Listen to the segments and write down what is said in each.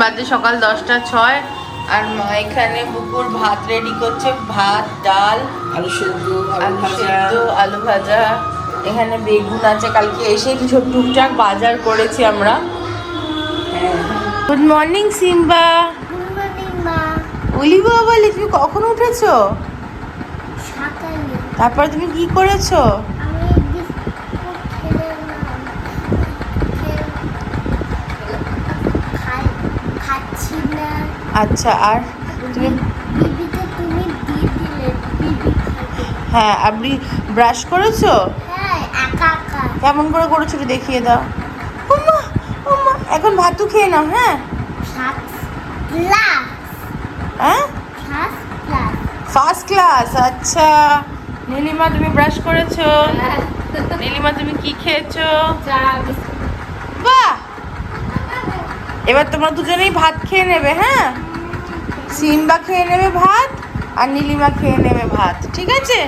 বাজে সকাল দশটা ছয় আর মা এখানে বুকুর ভাত রেডি করছে ভাত ডাল আলু সেদ্ধ আলু আলু ভাজা। সেদ্ধ আলু ভাজা এখানে বেগুন আছে কালকে এসে কিছু টুকটাক বাজার করেছি আমরা। হ্যাঁ। Good morning Simba. Good morning মা উলি বাবালি তুমি কখন উঠেছো? তারপর তুমি কি করেছ আমি বিস্কুট খেলাম খাই খাচ্ছি না আচ্ছা আর তুমি? হ্যাঁ আপনি ব্রাশ করেছ? হ্যাঁ কেমন করে করেছ একটু দেখিয়ে দাও। এখন ভাতু খেয়ে নাও হ্যাঁ? হ্যাঁ? ফার্স্ট ক্লাস আচ্ছা। নীলিমা তুমি ব্রাশ করেছ? নীলিমা তুমি কি খেয়েছো? বাহ! এবার তোমরা দুজনেই ভাত খেয়ে নেবে হ্যাঁ? সিম্বা খেয়ে নেবে ভাত আর নীলিমা খেয়ে নেবে ভাত ঠিক আছে?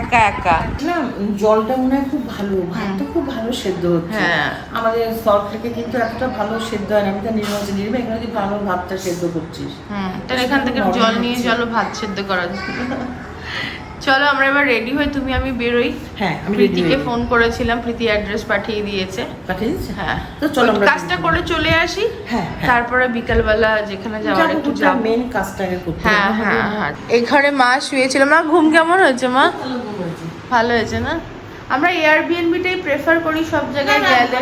একা একা। না জলটা মনে হয় খুব ভালো ভাতটা খুব ভালো সেদ্ধ হচ্ছে। হ্যাঁ। আমাদের সল্ট থেকে কিন্তু এতটা ভালো সেদ্ধ হয় না। আমি তো নির্মল নির্মল এখানে তুই ভালো ভাতটা সেদ্ধ করছিস? হুম তাহলে এখান থেকে জল নিয়ে জলও ভাত সেদ্ধ করা। চলো আমরা এবার রেডি হই তুমি আমি বেরোই। হ্যাঁ আমি ready প্রীতিকে ফোন করেছিলাম প্রীতি অ্যাড্রেস পাঠিয়ে দিয়েছে। পাঠিয়ে দিচ্ছি হ্যাঁ। তো চলো আমরা কাজটা করে চলে আসি। হ্যাঁ হ্যাঁ। তারপরে বিকালবেলা যেখানে যাওয়ার একটু যাব। মেন কাজটাকে করতে হ্যাঁ হবে। হ্যাঁ হ্যাঁ। এই ঘরে মা শুয়েছিল। মা ঘুম কেমন হয়েছে মা? ভালো হয়েছে। না? আমরা এয়ারবিএনবিটাই প্রেফার করি সব জায়গায় গেলে।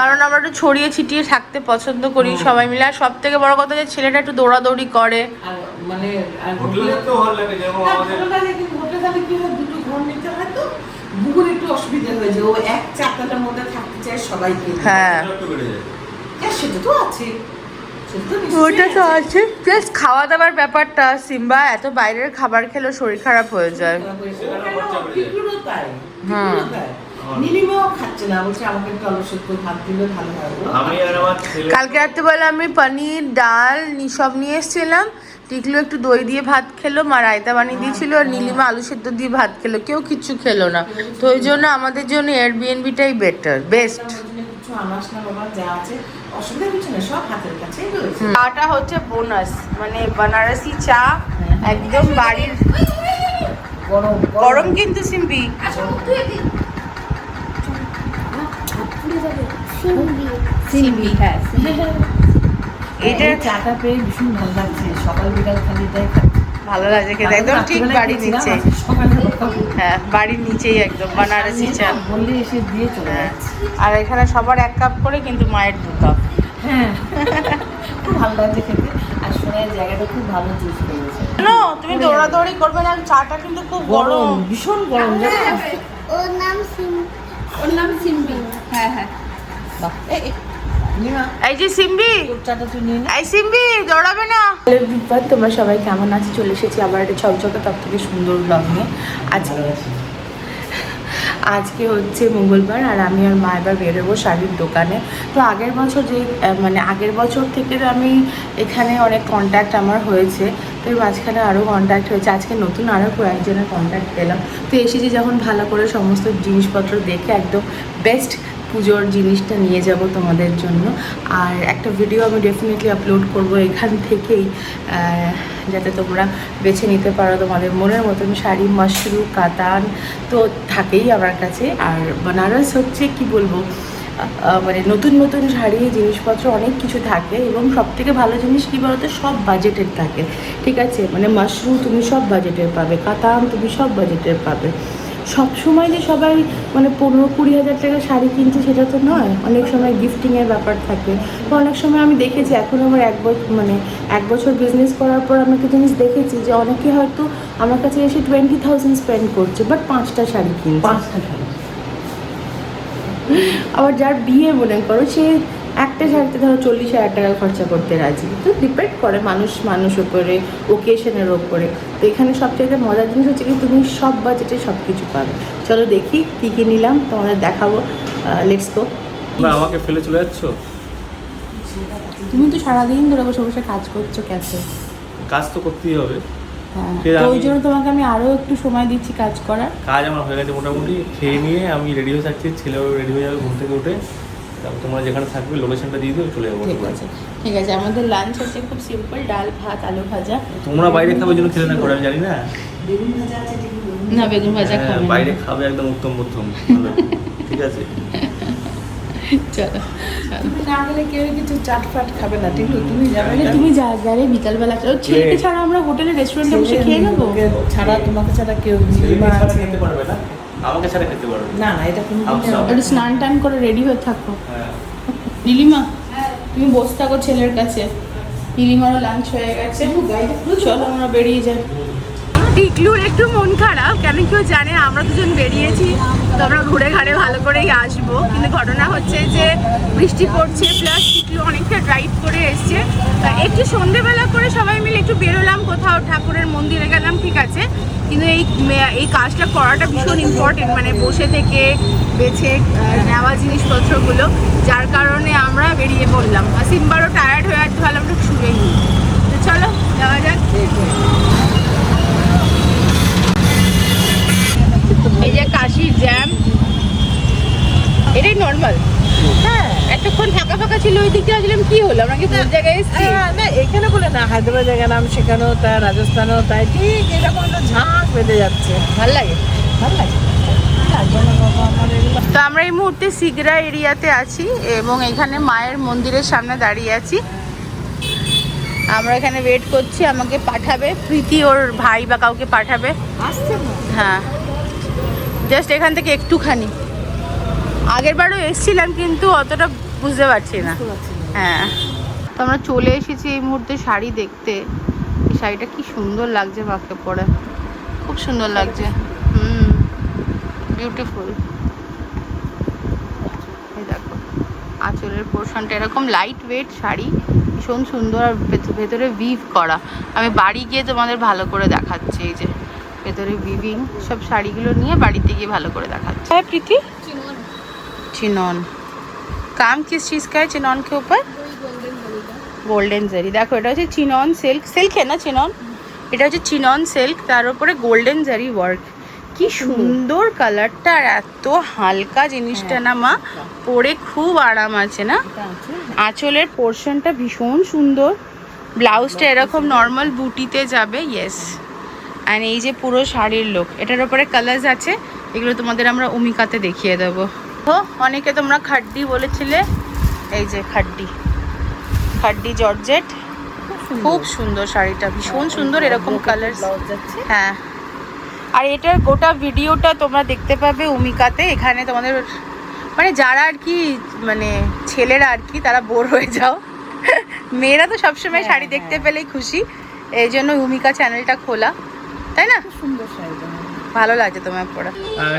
কারণ আমরা একটু ছড়িয়ে ছিটিয়ে থাকতে পছন্দ করি সবাই মিলে। আর সব থেকে বড় কথা যে ছেলেটা একটু দৌড়াদৌড়ি করে। মানে তাহলে কি হয়? দুটো ঘর নিতে হয় তো। বুকুর একটু অসুবিধা হয়ে যায়। ও এক চারটার মধ্যে থাকতে চায় সবাইকে। হ্যাঁ। হ্যাঁ, সেটা তো আছে। সেটা তো ওটা তো আছে। প্লাস খাওয়া দাওয়ার ব্যাপারটা সিম্বা এত বাইরের খাবার খেলে শরীর খারাপ হয়ে যায়। হয় ও আমি আর কালকে রাত্রেবেলা আমি পনির ডাল নি- সব নিয়ে এসেছিলাম। টিকলু একটু দই দিয়ে ভাত খেলো, মা রায়তা বানিয়ে দিয়েছিল, আর নীলিমা আলু সেদ্ধ দিয়ে ভাত খেলো। কেউ কিচ্ছু খেলো না। তো ওই জন্য আমাদের জন্য এয়ারবিএনবিটাই বেটার বেস্ট চাটা হচ্ছে বোনাস মানে বানারসি চা একদম বাড়ির গরম কিন্তু সিম্পি সিম্পি হ্যাঁ। এটা চাটা পেয়ে ভীষণ ভালো লাগছে। সকাল বিকাল খালি তাই ভালো লাগে খেতে একদম ঠিক বাড়ির নিচে। হ্যাঁ বাড়ির নিচেই একদম বানারসি চা বললে এসে দিয়ে চলে হ্যাঁ আর এখানে সবার এক কাপ করে কিন্তু মায়ের দু কাপ। হ্যাঁ খুব ভালো লাগছে খেতে। আর জায়গাটা খুব ভালো চুজ করেছে। নো তুমি দৌড়াদৌড়ি করবে না চাটা কিন্তু খুব গরম। গরম ভীষণ গরম জানো? ওর নাম সিম ওর নাম সিম্বি। হ্যাঁ হ্যাঁ। বাহ, এই, যে সিম্বি। এই সিম্বি দৌড়াবে না। হ্যালো বিপাদ তোমরা সবাই কেমন আছো? চলে এসেছি আবার একটা ঝকঝকে তার থেকে সুন্দর ব্লগ নিয়ে। আজকে আজকে হচ্ছে মঙ্গলবার আর আমি আর মা এবার বেরোবো শাড়ির দোকানে। তো আগের বছর যে মানে আগের বছর থেকে তো আমি এখানে অনেক কন্ট্যাক্ট আমার হয়েছে। তো এর মাঝখানে আরও কন্ট্যাক্ট হয়েছে। আজকে নতুন আরও কয়েকজনের কন্ট্যাক্ট পেলাম। তো এসেছি যখন ভালো করে সমস্ত জিনিসপত্র দেখে একদম বেস্ট পুজোর জিনিসটা নিয়ে যাব তোমাদের জন্য। আর একটা ভিডিও আমি ডেফিনেটলি আপলোড করব এখান থেকেই যাতে তোমরা বেছে নিতে পারো তোমাদের মনের মতন শাড়ি, মাশরু, কাতান তো থাকেই আমার কাছে। আর বেনারস হচ্ছে, কি বলব মানে নতুন নতুন শাড়ি, জিনিসপত্র অনেক কিছু থাকে এবং সব থেকে ভালো জিনিস কী বলতো, সব বাজেটের থাকে। ঠিক আছে? মানে মাশরুম তুমি সব বাজেটের পাবে, কাতান তুমি সব বাজেটের পাবে। সব সময় যে সবাই মানে পনেরো কুড়ি হাজার টাকা শাড়ি কিনছে সেটা তো নয়। অনেক সময় গিফটিংয়ের ব্যাপার থাকে। তো অনেক সময় আমি দেখেছি এখন আমার এক বছর মানে এক বছর বিজনেস করার পর আমি একটা জিনিস দেখেছি যে অনেকে হয়তো আমার কাছে এসে টোয়েন্টি থাউজেন্ড স্পেন্ড করছে বাট পাঁচটা শাড়ি কিনছে। পাঁচটা শাড়ি। আবার যার বিয়ে মনে করো সে একটা শাড়িতে ধরো চল্লিশ হাজার টাকা খরচা করতে রাজি। তো ডিপেন্ড করে মানুষ মানুষ উপরে ওকেশনের ওপরে তো এখানে সবচেয়ে মজার জিনিস হচ্ছে কি তুমি সব বাজেটে সব কিছু পাবে। চলো দেখি কী কী নিলাম তোমাদের দেখাবো। লেটস গো আমাকে ফেলে চলে যাচ্ছ? তুমি তো সারাদিন ধরে বসে বসে কাজ করছ ক্যাফে কাজ তো করতেই হবে। হ্যাঁ তো ওই আমি- জন্য তোমাকে আমি আরও একটু সময় দিচ্ছি কাজ করার। কাজ আমার হয়ে গেছে মোটামুটি। খেয়ে নিয়ে আমি রেডি হয়ে থাকছি ছেলেও রেডি হয়ে যাবে ঘুম থেকে উঠে। তারপর তোমরা যেখানে থাকবে লোকেশনটা দিয়ে দিও চলে যাব ঠিক আছে। ঠিক আছে আমাদের লাঞ্চ হচ্ছে খুব সিম্পল ডাল ভাত আলু ভাজা। তোমরা বাইরে খাবে জন্য খেলে না করে আমি জানি না। বেগুন ভাজা আছে না বেগুন ভাজা হ্যাঁ, খাবে বাইরে খাবে একদম উত্তম মধ্যম ঠিক আছে। চলো চলো। না গেলে কেউ কিছু চাট ফাট খাবে না ঠিক তুমি যাবে তুমি যা গেলে বিকালবেলা ও ছেলেকে ছাড়া আমরা হোটেলে রেস্টুরেন্টে বসে খেয়ে নেব? ছাড়া তোমাকে ছাড়া কেউ আছে। খেতে পারবে না। আমাকে ছাড়া খেতে পারো না। না এটা কোনো আচ্ছা। একটু স্নান টান করে রেডি হয়ে থাকো। হ্যাঁ। নীলিমা তুমি বসে থাকো ছেলের কাছে। নীলিমারও লাঞ্চ হয়ে গেছে। চলো আমরা বেরিয়ে যাই। টিকলুর একটু মন খারাপ, কেন কেউ জানে, আমরা দুজন বেরিয়েছি, তো আমরা ঘুরে ঘাড়ে ভালো করেই আসব। কিন্তু ঘটনা হচ্ছে যে, বৃষ্টি পড়ছে প্লাস টিকলু অনেকটা ড্রাইভ করে এসছে। একটু সন্ধেবেলা করে সবাই মিলে একটু বেরোলাম কোথাও, ঠাকুরের মন্দিরে গেলাম, ঠিক আছে। কিন্তু এই এই কাজটা করাটা ভীষণ ইম্পর্টেন্ট মানে বসে থেকে, বেছে নেওয়া জিনিসপত্রগুলো, যার কারণে আমরা বেরিয়ে পড়লাম। আর সিম্বারও টায়ার্ড হয়ে আছে ভালো আমরা শুয়েই তো চলো, যাওয়া যাক। এই যে কাশির জ্যাম এটাই নর্মাল হ্যাঁ। এতক্ষণ ফাঁকা ফাঁকা ছিল ওই আসলাম কি হলো? আমরা কি ভুল জায়গায় এসেছি? হ্যাঁ, না এখানে বলে না হায়দ্রাবাদে গেলাম সেখানেও তাই রাজস্থানেও তাই ঠিক এরকম একটা ঝাঁক বেঁধে যাচ্ছে। ভালো লাগে। ভালো তো আমরা এই মুহূর্তে সিগরা এরিয়াতে আছি এবং এখানে মায়ের মন্দিরের সামনে দাঁড়িয়ে আছি। আমরা এখানে ওয়েট করছি আমাকে পাঠাবে। প্রীতি ওর ভাই বা কাউকে পাঠাবে। আসছে হ্যাঁ। জাস্ট এখান থেকে একটুখানি। আগের বারও এসেছিলাম কিন্তু অতটা বুঝতে পারছি না। হ্যাঁ। তো আমরা চলে এসেছি এই মুহূর্তে শাড়ি দেখতে। এই শাড়িটা কি সুন্দর লাগছে মাকে পরে। খুব সুন্দর লাগছে। হুম। বিউটিফুল এই দেখো আঁচলের পোর্শনটা এরকম লাইট ওয়েট শাড়ি ভীষণ সুন্দর আর ভেত- ভেতরে ভিভ করা। আমি বাড়ি গিয়ে তোমাদের ভালো করে দেখাচ্ছি এই যে। ভেতরে ভিভিং সব শাড়িগুলো নিয়ে বাড়িতে গিয়ে ভালো করে দেখাচ্ছে। হ্যাঁ প্রীতি? চিনন। কাম কিস চিজ কা চিনন কে উপর? গোল্ডেন জারি দেখো এটা হচ্ছে চিনন সিল্ক সিল্ক না চিনন? এটা হচ্ছে চিনন সিল্ক তার উপরে গোল্ডেন জারি ওয়ার্ক কি সুন্দর কালারটা আর এত হালকা জিনিসটা না মা পরে খুব আরাম আছে না? আঁচলের পোর্শনটা ভীষণ সুন্দর। ব্লাউজটা এরকম নর্মাল বুটিতে যাবে ইয়েস আর এই যে পুরো শাড়ির লোক এটার উপরে কালার্স আছে এগুলো তোমাদের আমরা উমিকাতে দেখিয়ে দেবো। তো অনেকে তোমরা খাড্ডি বলেছিলে এই যে খাড্ডি। খাড্ডি জর্জেট খুব সুন্দর। শাড়িটা ভীষণ সুন্দর এরকম কালার হ্যাঁ। আর এটার গোটা ভিডিওটা তোমরা দেখতে পাবে উমিকাতে এখানে তোমাদের মানে যারা আর কি মানে ছেলেরা আর কি তারা বোর হয়ে যাও। মেয়েরা তো সবসময় হ্যাঁ, শাড়ি দেখতে হ্যাঁ। পেলেই খুশি। এই জন্য উমিকা চ্যানেলটা খোলা। তাই না? সুন্দর শাড়িটা। ভালো লাগছে তোমার পরা।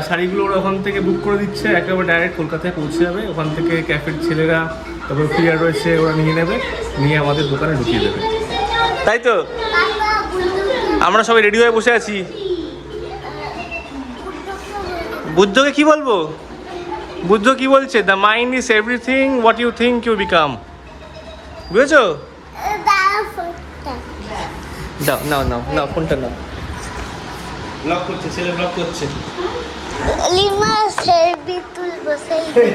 শাড়িগুলো ওরা ওখান থেকে বুক করে দিচ্ছে একেবারে ডাইরেক্ট কলকাতায় পৌঁছে যাবে। ওখান থেকে ক্যাফের ছেলেরা তারপর প্লেয়ার রয়েছে ওরা নিয়ে নেবে নিয়ে আমাদের দোকানে ঢুকিয়ে দেবে। তাই তো? আমরা সবাই রেডি হয়ে বসে আছি। বুদ্ধকে কি বলব? বুদ্ধ কি বলছে? The mind is everything what you think you become বুঝেছ? দাও নাও নাও নাও ফোনটা নাও। ব্লক করছে ছেলে ব্লক করছে। লিমা সেলফি তুলবো সেলফি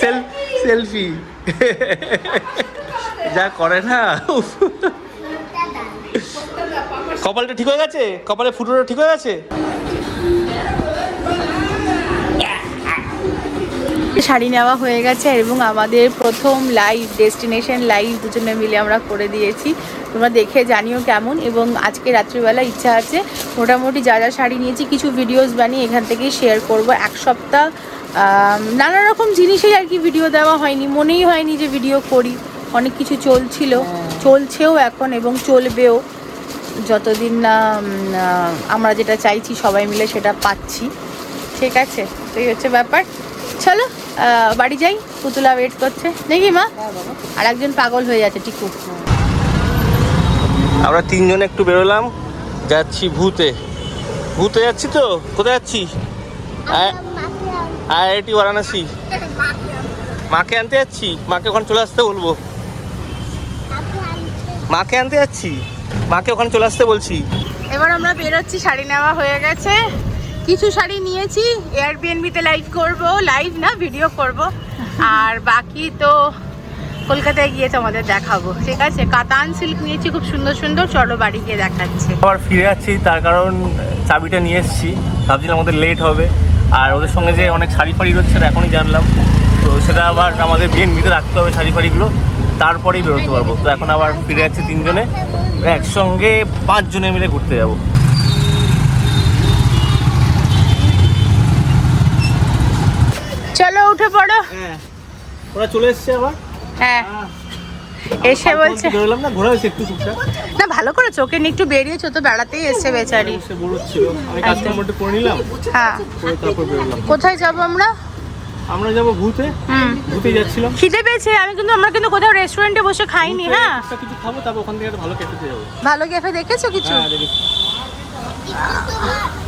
সেল সেলফি। যা করে না কপালটা ঠিক হয়ে গেছে? কপালে ফুটোটা ঠিক হয়ে গেছে? শাড়ি নেওয়া হয়ে গেছে এবং আমাদের প্রথম লাইভ ডেস্টিনেশন লাইভ দুজনে মিলে আমরা করে দিয়েছি। তোমরা দেখে জানিও কেমন এবং আজকে রাত্রিবেলা ইচ্ছা আছে মোটামুটি যা যা শাড়ি নিয়েছি, কিছু ভিডিওস বানিয়ে এখান থেকেই শেয়ার করব। এক সপ্তাহ নানা রকম জিনিসেই আর কি ভিডিও দেওয়া হয়নি, মনেই হয়নি যে ভিডিও করি। অনেক কিছু চলছিল, চলছেও এখন এবং চলবেও। যতদিন না আমরা যেটা চাইছি সবাই মিলে সেটা পাচ্ছি। ঠিক আছে? তো এই হচ্ছে ব্যাপার। চলো বাড়ি যাই। পুতুলা ওয়েট করছে। দেখি মা। আর একজন পাগল হয়ে যাচ্ছে টিকু। আমরা তিনজন একটু বেরোলাম। যাচ্ছি ভূতে। ভূতে যাচ্ছি তো? কোথায় যাচ্ছি? আইআইটি বারাণসী। মাকে আনতে যাচ্ছি? মাকে ওখানে চলে আসতে বলব। মাকে আনতে যাচ্ছি? মাকে ওখানে চলে আসতে বলছি। এবার আমরা বেরোচ্ছি শাড়ি নেওয়া হয়ে গেছে। কিছু শাড়ি নিয়েছি এয়ারবিএনবিতে লাইভ করব লাইভ না ভিডিও করব। আর বাকি তো কলকাতায় গিয়ে তোমাদের দেখাবো, ঠিক আছে? কাতান সিল্ক নিয়েছি, খুব সুন্দর সুন্দর, চলো বাড়ি গিয়ে দেখাচ্ছি। আবার ফিরে যাচ্ছি, তার কারণ, চাবিটা নিয়ে এসেছি। ভাবছিলাম আমাদের লেট হবে, আর ওদের সঙ্গে যে অনেক শাড়ি ফাড়ি রয়েছে সেটা এখনই জানলাম। তো সেটা আবার আমাদের বিএনবিতে রাখতে হবে শাড়ি ফাড়িগুলো, তারপরেই বেরোতে পারব। তো এখন আবার ফিরে যাচ্ছি তিনজনে, একসঙ্গে পাঁচজনে মিলে ঘুরতে যাব চলো উঠে পড়ো। হ্যাঁ ওরা চলে এসছে আবার। হ্যাঁ। এসে বলছে বেরোলাম না ঘোরা হয়েছে একটু টুকটাক না ভালো করে চোখে নিয়ে একটু বেরিয়েছো তো বেড়াতেই এসছে বেচারি। সে বড় আমি কাজটা মোটে করে নিলাম হ্যাঁ। করে তারপর বেরোলাম কোথায় যাব আমরা? আমরা যাব হুম। ঘুরতে যাচ্ছিলাম। খিদে পেয়েছে আমি কিন্তু আমরা কিন্তু কোথাও রেস্টুরেন্টে বসে খাইনি হ্যাঁ। কিছু খাব তারপর ওখান থেকে ভালো ক্যাফেতে যাব। ভালো ক্যাফে দেখেছ কিছু? হ্যাঁ দেখি তুমি কোথায় বসবে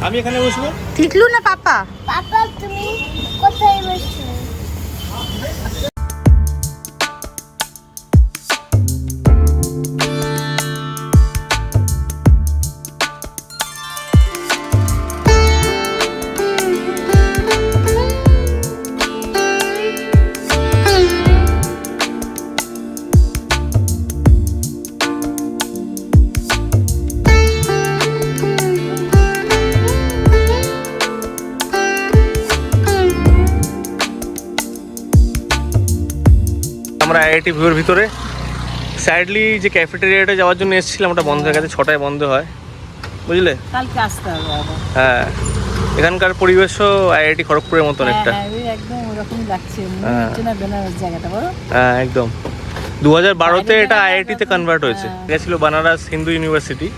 আমি এখানে বসবো? তিতলু না পাপা? পাপা তুমি কোথায় বসবে আইআইটি ভিউর ভিতরে। স্যাডলি যে ক্যাফেটেরিয়াটা যাওয়ার জন্য এসেছিলাম ওটা বন্ধ হয়ে গেছে ছটায় বন্ধ হয়। বুঝলে? কালকে আসতে হবে হ্যাঁ। এখানকার পরিবেশও আইআইটি খড়গপুরের মতন একটা। হ্যাঁ, হ্যাঁ, একদম ওরকমই লাগছে। হ্যাঁ। জায়গাটা হ্যাঁ একদম। দু হাজার বারোতে এটা আইআইটিতে কনভার্ট হয়েছে। হ্যাঁ। এটা ছিল বানারস হিন্দু ইউনিভার্সিটি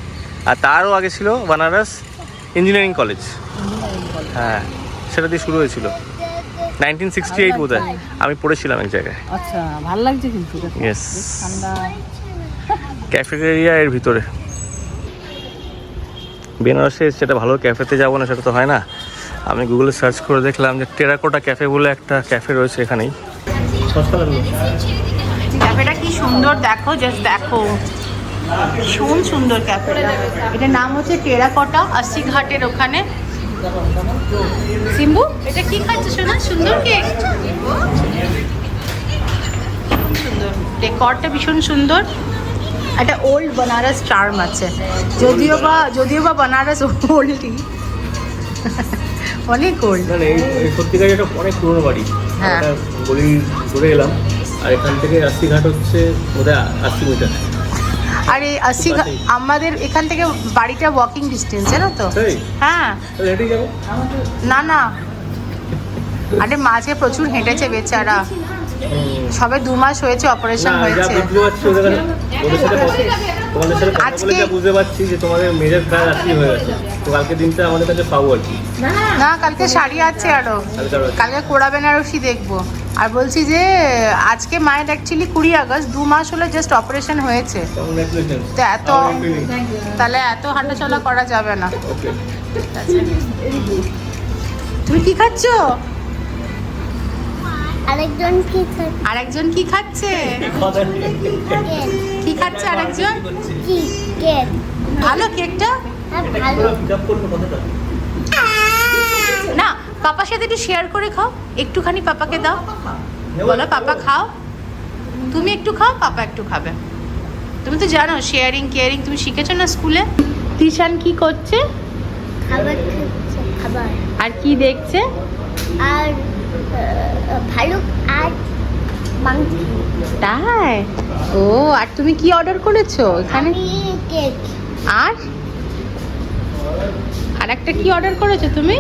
আর তারও আগে ছিল বানারস ইঞ্জিনিয়ারিং কলেজ হ্যাঁ সেটা দিয়ে শুরু হয়েছিল। নাইনটিন সিক্সটি এইট বোধ আমি পড়েছিলাম এক জায়গায়। আচ্ছা ভালো লাগছে কিন্তু. বেশ ক্যাফেটেরিয়া এর ভিতরে। বেনারসে সেটা ভালো ক্যাফেতে যাব না সেটা তো হয় না। আমি গুগলে সার্চ করে দেখলাম যে টেরাকোটা ক্যাফে বলে একটা ক্যাফে রয়েছে এখানেই। ক্যাফেটা কি সুন্দর দেখো জাস্ট দেখো। ভীষণ সুন্দর ক্যাফেটা। এটার নাম হচ্ছে টেরাকটা আশি ঘাটের ওখানে। সিম্বু এটা কি খাচ্ছে শোনা সুন্দর কেক। সুন্দর। ডেকরটা ভীষণ সুন্দর। একটা ওল্ড বানারস চার্ম আছে। যদিও বা যদিও বা বানারস ওল্ডই অনেক ওল্ড সত্যিকার এটা অনেক পুরনো বাড়ি। হ্যাঁ। গলি ঘুরে এলাম। আর এখান থেকে রাস্তিঘাট হচ্ছে বোধহয় আশি মিটার। আর এই আশি আমাদের এখান থেকে বাড়িটা ওয়াকিং ডিস্টেন্স জানো তো? হ্যাঁ। না না। আরে মাঝে প্রচুর হেঁটেছে বেচারা। সবে দু মাস হয়েছে অপারেশন হয়েছে। আজকে- বুঝতে পারছি যে তোমাদের মেজর প্রায় রাত্রি হয়ে গেছে। তো কালকে দিনটা আমাদের কাছে পাবো আর কি। না কালকে শাড়ি আছে আরও। কালকে আরও আছে। কালকে কোড়া বেনারসি দেখব। আর বলছি যে আজকে মায়ের অ্যাকচুয়ালি কুড়ি আগস্ট দু মাস হলে জাস্ট অপারেশন হয়েছে। তো এত তাহলে এত হাঁটাচলা করা যাবে না। তুমি কি খাচ্ছ? আরেকজন কি খাচ্ছে? আরেকজন কি খাচ্ছে? কি খাচ্ছে আরেকজন? কি কেক ভালো কেকটা? হ্যাঁ ভালো। না পাপার সাথে একটু শেয়ার করে খাও। একটুখানি পাপাকে দাও। বলো পাপা খাও? তুমি একটু খাও পাপা একটু খাবে। তুমি তো জানো শেয়ারিং কেয়ারিং তুমি শিখেছো না স্কুলে? তিশান কি করছে? খাবার খাবার। আর কি দেখছে? আর ভালুক আর তাই? ও আর তুমি কি অর্ডার করেছ এখানে? আর? আর একটা কি অর্ডার করেছ তুমি?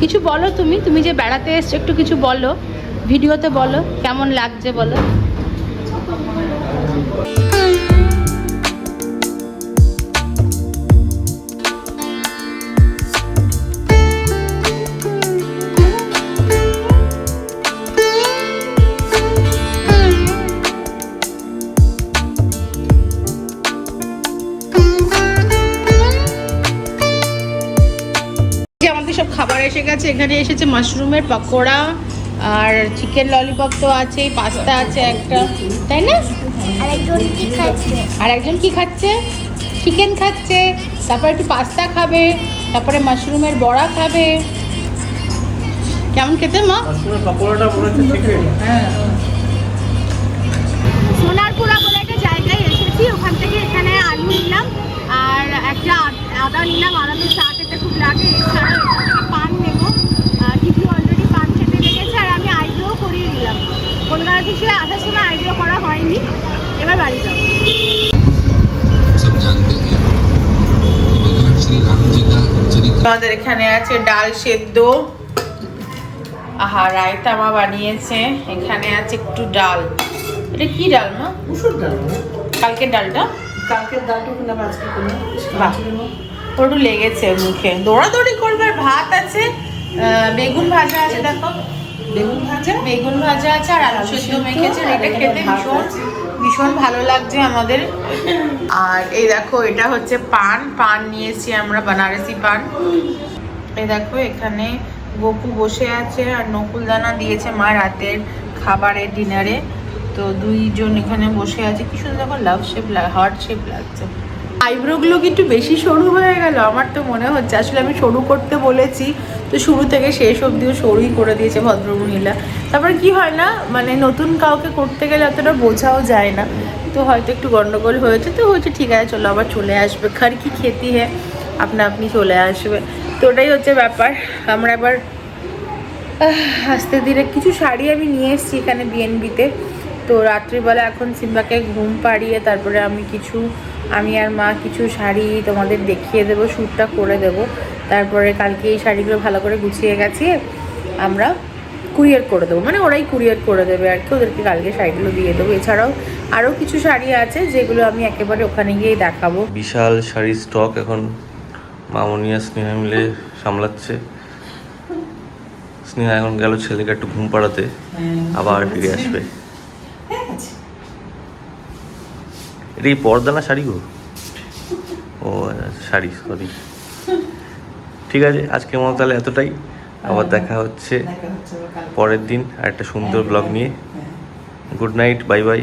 কিছু বলো তুমি তুমি যে বেড়াতে এসছো, একটু কিছু বলো, ভিডিওতে বলো, কেমন লাগছে বলো? এখানে এসেছে মাশরুমের পকোড়া আর চিকেন ললিপপ তো আছেই পাস্তা আছে একটা তাই না? আর একজন কি খাচ্ছে? আর একজন কি খাচ্ছে? চিকেন খাচ্ছে তারপরে একটু পাস্তা খাবে তারপরে মাশরুমের বড়া খাবে। কেমন খেতে মা? হ্যাঁ। সোনারপুরা বলে একটা জায়গায় এসেছি ওখান থেকে এখানে আলু নিলাম আর একটা আদা নিলাম আদা তো চা খেতে খুব লাগে এছাড়াও এখান থেকে পান নেব কিছু অলরেডি পান খেতে লেগেছে আর আমি আইব্রো করিয়ে অন্য কিছু আসার সময় আইডিয়া করা হয়নি। এবার বাড়ি যাব। আমাদের এখানে আছে ডাল সেদ্ধ। আহা রায়তা মা বানিয়েছে। এখানে আছে একটু ডাল। এটা কি ডাল মা? উসুর ডাল কালকের ডালটা? কালকের ডালটা কিনলাম আজকে কিনলাম লেগেছে মুখে। দৌড়াদৌড়ি করবার ভাত আছে। বেগুন ভাজা আছে দেখো। বেগুন ভাজা। বেগুন ভাজা আছে আর আলু সেদ্ধ। মেখেছে এটা খেতে ভীষণ। ভীষণ ভালো লাগছে আমাদের। আর এই দেখো এটা হচ্ছে পান। পান নিয়েছি আমরা বানারসি পান। এই দেখো এখানে গপু বসে আছে আর নকুল দানা দিয়েছে মা রাতের খাবারে ডিনারে। তো দুইজন এখানে বসে আছে। কি সুন্দর লাভ শেপ হার্ট শেপ লাগছে। আইব্রোগুলো কি একটু বেশি সরু হয়ে গেল? আমার তো মনে হচ্ছে, আসলে আমি সরু করতে বলেছি, তো শুরু থেকে শেষ অবধিও সরুই করে দিয়েছে ভদ্রমহিলা। তারপর কি হয় না মানে নতুন কাউকে করতে গেলে অতটা বোঝাও যায় না। তো হয়তো একটু গন্ডগোল হয়েছে, তো হয়েছে ঠিক আছে, চলো আবার চলে আসবে। খার কি খেতে হ্যাঁ আপনা আপনি চলে আসবে। তো ওটাই হচ্ছে ব্যাপার। আমরা এবার আস্তে ধীরে কিছু শাড়ি আমি নিয়ে এসেছি এখানে বিএনবিতে তো রাত্রিবেলা এখন সিম্বাকে ঘুম পাড়িয়ে তারপরে আমি কিছু আমি আর মা কিছু শাড়ি তোমাদের দেখিয়ে দেবো শ্যুটটা করে দেবো। তারপরে কালকে এই শাড়িগুলো ভালো করে গুছিয়ে গেছে আমরা কুরিয়ার করে দেবো। মানে ওরাই কুরিয়ার করে দেবে আর কি ওদেরকে কালকে শাড়িগুলো দিয়ে দেবো। এছাড়াও আরও কিছু শাড়ি আছে যেগুলো আমি একেবারে ওখানে গিয়েই দেখাবো। বিশাল শাড়ির স্টক এখন মামনি আর স্নেহা মিলে সামলাচ্ছে। স্নেহা এখন গেল ছেলেকে একটু ঘুম পাড়াতে আবার ফিরে আসবে। এটা কি পর্দা না শাড়ি গো? ও শাড়ি সরি ঠিক আছে আজকে মতো তাহলে এতটাই। আবার দেখা হচ্ছে দেখা হচ্ছে। পরের দিন আর একটা সুন্দর ব্লগ নিয়ে। হ্যাঁ। Good night bye bye